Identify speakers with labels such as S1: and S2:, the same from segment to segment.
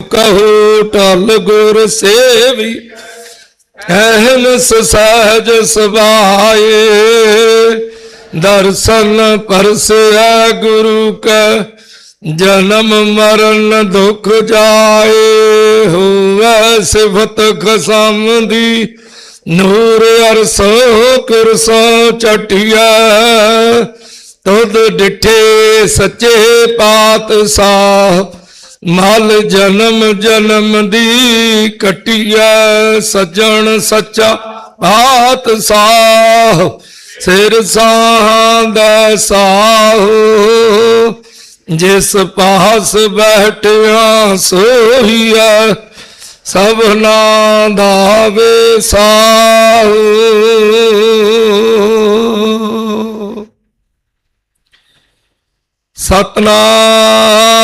S1: ਕਹੋ ਟਲ ਗੁਰ ਸੇਵੀ ਐਹਨਸ ਸਹਜ ਸੁਭਾਏ। ਦਰਸ਼ਨ ਪਰਸੈ ਗੁਰੂ ਕਾ, ਜਨਮ ਮਰਨ ਦੁਖ ਜਾਏ। ਹੋਵੇ ਸਿਫਤ ਖਸਮ ਦੀ ਨੂਰ ਅਰਸੋ ਕੁਰਸੋ ਚਟਿਆ ਤੁਧ ਡਿਠੇ ਸੱਚੇ ਪਾਤਸ਼ਾਹ ਮਲ ਜਨਮ ਜਨਮ ਦੀ ਕਟਿਆ ਸਜਣ ਸੱਚਾ ਪਾਤਸ਼ਾਹ ਸਿਰ ਸਾਹਾਂ ਦਾ ਸਾਹ। ਜਿਸ ਪਾਸ ਬੈਠਿਆ ਸੋਹੀਆ ਸਭਨਾ ਦਾ ਵੇ ਸਾਹ। ਸਤਨਾਮ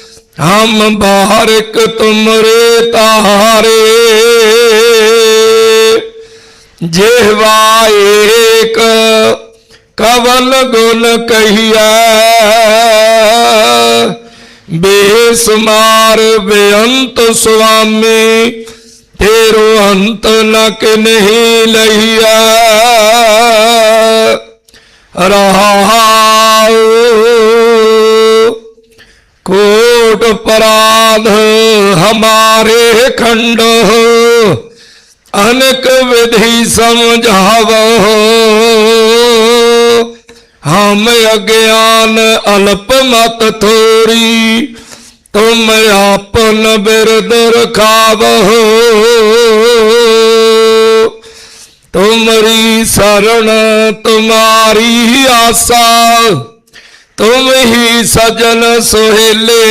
S1: ਹਮ ਬਾਰਿਕ ਤੁਮਰੇ ਤਾਰੇ। ਜਿਹਵਾ ਏਕ ਕਵਲ ਗੁਣ ਕਹੀਆ ਬੇਸਮਾਰ ਬੇਅੰਤ ਸੁਆਮੀ, ਤੇਰੋ ਅੰਤ ਨ ਨਹੀਂ ਲਈਐ। ਰਹਾਉ ਕੋਟ ਪਰਾਧ ਹਮਾਰੇ ਖੰਡ ਅਨਕ ਵਿਧि ਸਮਝਾਵੋ। ਹਮ ਅਗਿਆਨ ਅਲਪ ਮਤ ਥੋਰੀ, ਤੁਮ ਆਪਨ ਬਿਰਦ ਰਖਾਵੋ। ਤੁਮਰੀ ਸਰਣ ਤੁਮਾਰੀ ਆਸਾ ਤੁਮ ਹੀ ਸਜਨ ਸੁਹੇਲੇ।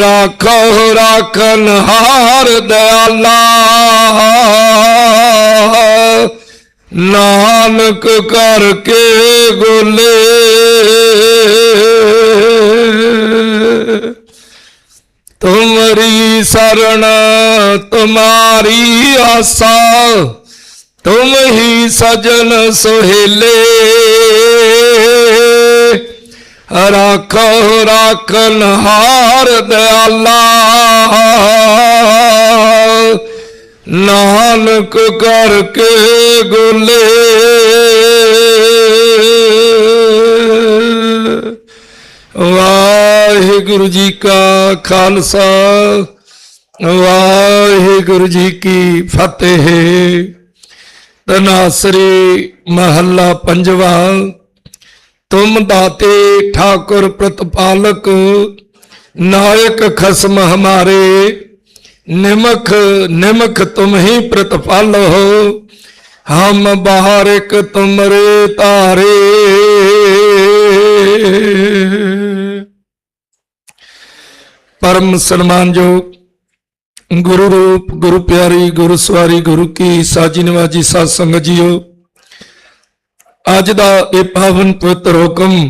S1: ਰਾਖੋ ਰਾਖਨ ਹਾਰ ਦਇਆਲਾ। ਨਾਨਕ ਕਰਕੇ ਗੋਲੇ ਤੁਮਰੀ ਸਰਣ ਤੁਮਾਰੀ ਆਸਾ। ਤੁਮ ਹੀ ਸਜਣ ਸੁਹੇਲੇ। ਰਾਖੋ ਰਾਖਨ ਹਾਰ ਦਿਆਲਾ। ਨਾਨਕ ਕਰਕੇ ਗੋਲੇ। ਵਾਹਿਗੁਰੂ ਜੀ ਕਾ ਖਾਲਸਾ, ਵਾਹਿਗੁਰੂ ਜੀ ਕੀ ਫਤਿਹ। ਤਨਾਸਰੀ ਮਹੱਲਾ ਪੰਜਵਾ। ਤੁਮ ਦਾਤੇ ਠਾਕੁਰ ਪ੍ਰਤਪਾਲਕ, ਨਾਇਕ ਖਸਮ ਹਮਾਰੇ। ਨਿਮਖ ਨਿਮਖ ਤੁਮ ਹੀ ਪ੍ਰਤਪਾਲ ਹੋ, ਹਮ ਬਾਹਰਿਕ ਤੁਮਰੇ ਤਾਰੇ ਪਰਮ ਸਨਮਾਨਯੋਗ ਗੁਰੂ ਰੂਪ, ਗੁਰੂ ਪਿਆਰੀ, ਗੁਰੂ ਸਵਾਰੀ, ਗੁਰੂ ਕੀ ਸਾਜੀ ਨਵਾਜੀ ਸਾਧ ਸੰਗਤ ਜੀਓ। ਅੱਜ ਦਾ ਇਹ ਪਾਵਨ ਪਵਿੱਤਰ ਹੁਕਮ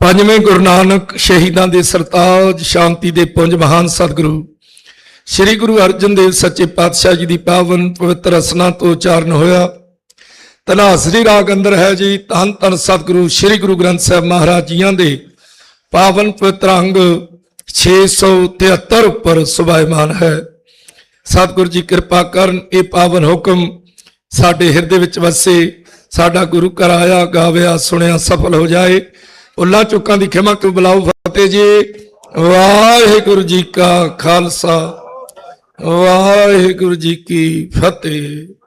S1: ਪੰਜਵੇਂ ਗੁਰੂ ਨਾਨਕ ਸ਼ਹੀਦਾਂ ਦੇ ਸਰਤਾਜ ਸ਼ਾਂਤੀ ਦੇ ਪੁੰਜ ਮਹਾਨ ਸਤਿਗੁਰੂ, ਸ੍ਰੀ ਗੁਰੂ ਅਰਜਨ ਦੇਵ ਸੱਚੇ ਪਾਤਸ਼ਾਹ ਜੀ ਦੀ ਪਾਵਨ ਪਵਿੱਤਰ ਰਸਨਾ ਤੋਂ ਉਚਾਰਨ ਹੋਇਆ। ਤਨਾਸਰੀ ਰਾਗ ਅੰਦਰ ਹੈ ਜੀ, ਧੰਨ ਧੰਨ ਸਤਿਗੁਰੂ ਸ੍ਰੀ ਗੁਰੂ ਗ੍ਰੰਥ ਸਾਹਿਬ ਮਹਾਰਾਜ ਜੀਆਂ ਦੇ ਪਾਵਨ ਪਵਿੱਤਰ ਅੰਗ 673 ਉੱਪਰ ਸੁਭਾਇਮਾਨ ਹੈ। ਸਤਿਗੁਰੂ ਜੀ ਕਿਰਪਾ ਕਰਨ ਇਹ ਪਾਵਨ ਹੁਕਮ ਸਾਡੇ ਹਿਰਦੇ ਵਿੱਚ ਵਸੇ, ਸਾਡਾ ਗੁਰੂ ਘਰ ਆਇਆ, ਗਾਵਿਆ, ਸੁਣਿਆ, ਸਫਲ ਹੋ ਜਾਏ। ਉੱਲਾ ਚੁੱਕਾਂ ਦੀ ਖਿਮਾ ਤੂੰ ਬੁਲਾਓ ਫਤਿਹ ਜੀ। ਵਾਹਿਗੁਰੂ ਜੀ ਕਾ ਖਾਲਸਾ, ਵਾਹਿਗੁਰੂ ਜੀ ਕੀ ਫਤਿਹ।